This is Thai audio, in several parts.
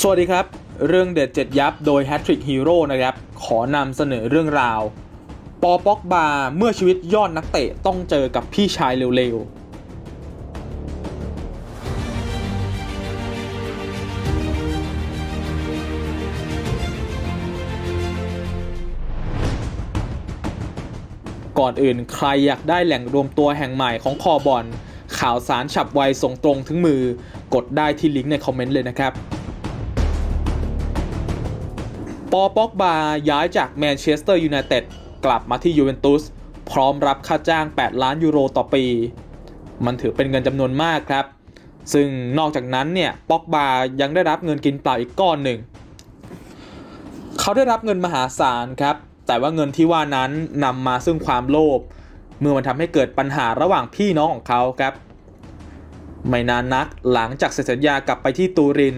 สวัสดีครับ เรื่องเด็ดเจ็ดยับโดย h a t t r i c k Hero นะครับ ขอนำเสนอเรื่องราว ปอป็อกบาเมื่อชีวิตยอดนักเตะต้องเจอกับพี่ชายเร็วๆ ก่อนอื่นใครอยากได้แหล่งรวมตัวแห่งใหม่ของคอบอลข่าวสารฉับไวส่งตรงถึงมือ กดได้ที่ลิงก์ในคอมเมนต์เลยนะครับ ปอป็อกบาย้ายจากแมนเชสเตอร์ยูไนเต็ดกลับมาที่ยูเวนตุสพร้อมรับค่าจ้าง 8 ล้านยูโรต่อปี มันถือเป็นเงินจำนวนมากครับ ซึ่งนอกจากนั้นเนี่ยป็อกบายังได้รับเงินกินเปล่าอีกก้อนหนึ่ง เขาได้รับเงินมหาศาลครับ แต่ว่าเงินที่ว่านั้นนำมาซึ่งความโลภเมื่อมันทำให้เกิดปัญหาระหว่างพี่น้องของเขาครับ ไม่นานนักหลังจากเซ็นสัญญากลับไปที่ตูริน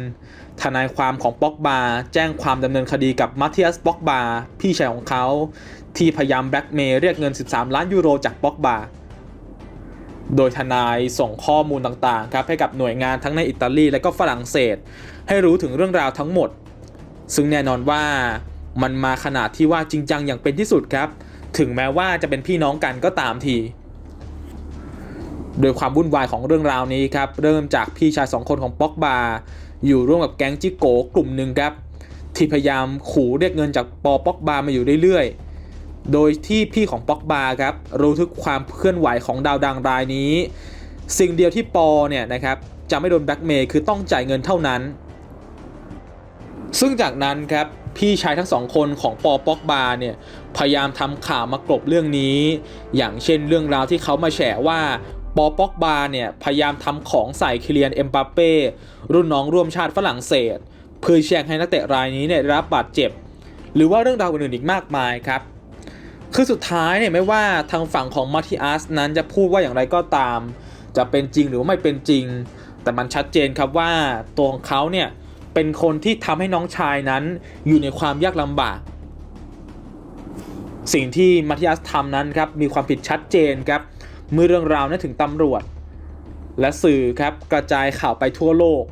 ทนายความของป็อกบาแจ้งความดำเนินคดีกับมาเทียสป็อกบาพี่ชายของเขา ที่พยายามแบล็กเมย์เรียกเงิน 13 ล้านยูโรจากป็อกบาโดยทนายส่งข้อมูลต่างๆครับให้กับหน่วยงานทั้งในอิตาลีและก็ฝรั่งเศส ให้รู้ถึงเรื่องราวทั้งหมด ซึ่งแน่นอนว่ามันมาขนาดที่ว่าจริงจังอย่างเป็นที่สุดครับ ถึงแม้ว่าจะเป็นพี่น้องกันก็ตามที โดยความวุ่นวายของเรื่องราวนี้ครับเริ่มจากพี่ชายสองคนของป็อกบาอยู่ร่วมกับแก๊งจิโกกลุ่มหนึ่งครับที่พยายามขู่เรียกเงินจากปอป็อกบามาอยู่เรื่อยๆ โดยที่พี่ของป็อกบาครับรู้ทึกความเคลื่อนไหวของดาวดังรายนี้ สิ่งเดียวที่ปอเนี่ยนะครับจะไม่โดนแบล็กเมย์คือต้องจ่ายเงินเท่านั้น ซึ่งจากนั้นครับพี่ชายทั้งสองคนของปอป็อกบาเนี่ยพยายามทำข่าวมากลบเรื่องนี้ อย่างเช่นเรื่องราวที่เขามาแฉว่า ปอป็อกบาเนี่ยพยายามทำของใส่คิเลียนเอ็มบัปเป้รุ่นน้องร่วมชาติฝรั่งเศส เพื่อแช่งให้นักเตะรายนี้เนี่ยได้รับบาดเจ็บ หรือว่าเรื่องราวอื่นๆอีกมากมายครับ คือสุดท้ายเนี่ยไม่ว่าทางฝั่งของมาติอัสนั้นจะพูดว่าอย่างไรก็ตาม จะเป็นจริงหรือไม่เป็นจริง แต่มันชัดเจนครับว่าตัวของเขาเนี่ยเป็นคนที่ทำให้น้องชายนั้นอยู่ในความยากลำบาก สิ่งที่มาติอัสทำนั้นครับมีความผิดชัดเจนครับ เมื่อเรื่องราวนั้นถึงตำรวจ และสื่อครับกระจายข่าวไปทั่วโลก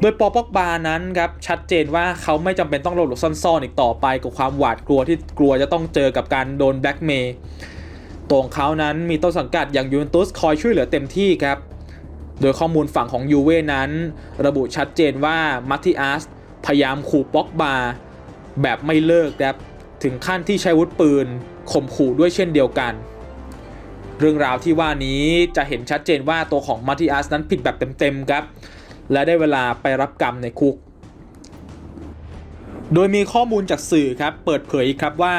โดยปอปอกบานั้นครับชัดเจนว่าเขาไม่จำเป็นต้องหลบหลบซ่อนๆอีกต่อไปกับความหวาดกลัวที่กลัวจะต้องเจอกับการโดนแบล็กเมย์ตัวของเขานั้นมีต้นสังกัดอย่างยูเวนตุสคอยช่วยเหลือเต็มที่ครับ โดยข้อมูลฝั่งของยูเว่นั้น ระบุชัดเจนว่ามาติอัสพยายามขู่ป็อกบาแบบไม่เลิกครับถึงขั้นที่ใช้วุธปืนข่มขู่ด้วยเช่นเดียวกัน เรื่องราวที่ว่านี้จะเห็นชัดเจนว่าตัวของมาติอัสนั้นผิดแบบเต็มๆครับ และได้เวลาไปรับกรรมในคุก โดยมีข้อมูลจากสื่อครับเปิดเผยครับว่า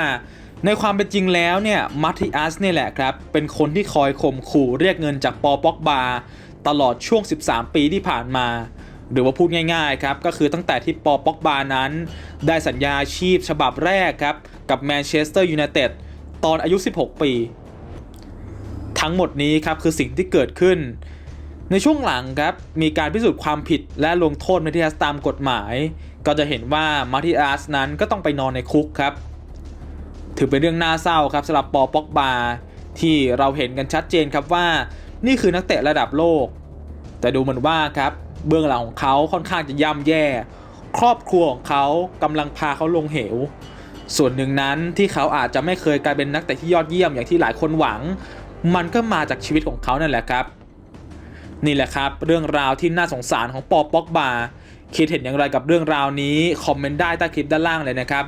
ในความเป็นจริงแล้วเนี่ยมาติอัสเนี่ยแหละครับ เป็นคนที่คอยข่มขู่เรียกเงินจากปอป็อกบาตลอดช่วง 13 ปีที่ผ่านมา หรือว่าพูดง่ายๆครับ ก็คือตั้งแต่ที่ปอป็อกบานั้น ได้สัญญาอาชีพฉบับแรกครับ กับแมนเชสเตอร์ยูไนเต็ดตอนอายุ 16 ปี ทั้งหมดนี้ครับคือสิ่งที่เกิดขึ้น ในช่วงหลังครับมีการพิสูจน์ความผิดและลงโทษมาติอัสตามกฎหมาย ก็จะเห็นว่ามาติอัสนั้นก็ต้องไปนอนในคุกครับ ถือเป็นเรื่องน่าเศร้าครับสำหรับปอป็อกบาที่เราเห็นกันชัดเจนครับว่า นี่คือนักเตะระดับโลก แต่ดูเหมือนว่าครับเบื้องหลังของเขาค่อนข้างจะย่ำแย่ ครอบครัวของเขากำลังพาเขาลงเหว ส่วนหนึ่งนั้นที่เขาอาจจะไม่เคยกลายเป็นนักเตะที่ยอดเยี่ยมอย่างที่หลายคนหวัง มันก็มาจากชีวิตของเขานั่นแหละครับ นี่แหละครับ เรื่องราวที่น่าสงสารของปอป็อกบาคิดเห็นอย่างไรกับเรื่องราวนี้คอมเมนต์ได้ใต้คลิปด้านล่างเลยนะครับ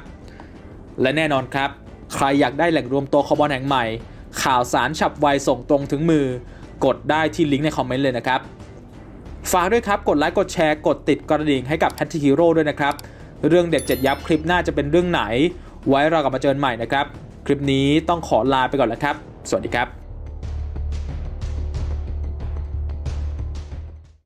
และแน่นอนครับ ใครอยากได้แหล่งรวมตัวคอบอลแห่งใหม่ ข่าวสารฉับไวส่งตรงถึงมือ กดได้ที่ลิงก์ในคอมเมนต์เลยนะครับฝากด้วยครับกดไลค์กดแชร์กดติดกระดิ่งให้กับแพทติฮีโร่ด้วยนะครับ เรื่องเด็ดเจ็ดยับคลิปหน้าจะเป็นเรื่องไหน ไว้เรากลับมาเจอกันใหม่นะครับ คลิปนี้ต้องขอลาไปก่อนแล้วครับ สวัสดีครับ